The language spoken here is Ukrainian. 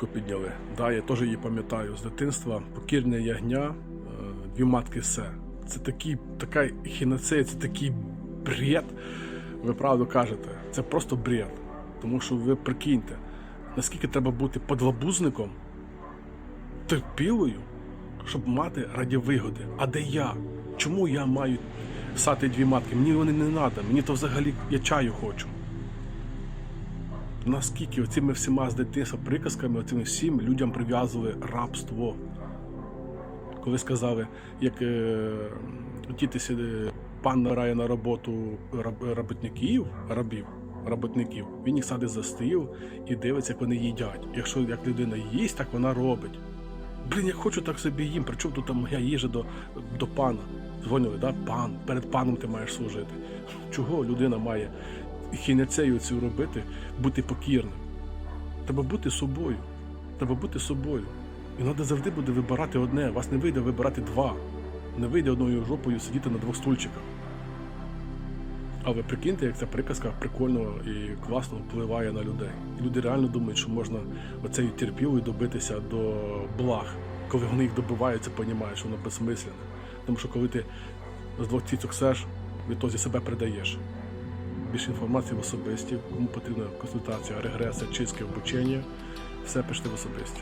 Галицьку підняли. Да, я теж її пам'ятаю з дитинства. Покірне ягня, е, дві матки все. Це такий, така хінацея, це такий бред. Ви правду кажете, це просто бред. Тому що ви прикиньте, наскільки треба бути подлабузником, терпілою, щоб мати раді вигоди. А де я? Чому я маю сати дві матки? Мені вони не треба, мені то взагалі я чаю хочу. Наскільки оцими всіма з дитинства приказками, оцими всім людям прив'язували рабство. Коли сказали, як е, діти пан набирає на роботу раб, роботників, рабів, роботників, він їх садить за стіл і дивиться, як вони їдять. Якщо як людина їсть, так вона робить. Блін, я хочу так собі їм, причому тут там моя їжа до, до пана. Дзвонили, да? пан, перед паном ти маєш служити. Чого людина має хінецею цю робити, бути покірним? Треба бути собою. Треба бути собою. І треба завжди буде вибирати одне. Вас не вийде вибирати два. Не вийде одною жопою сидіти на двох стульчиках. А ви прикиньте, як ця приказка прикольно і класно впливає на людей. І люди реально думають, що можна оцею терпілою добитися до благ. Коли вони їх добивають, це розуміють, що воно безсмисленне. Тому що коли ти з двох цицьок сеш, відтоді себе передаєш. Більше інформації в особисті, кому потрібна консультація, регреси, чистки, обучення, все пишете в особисті.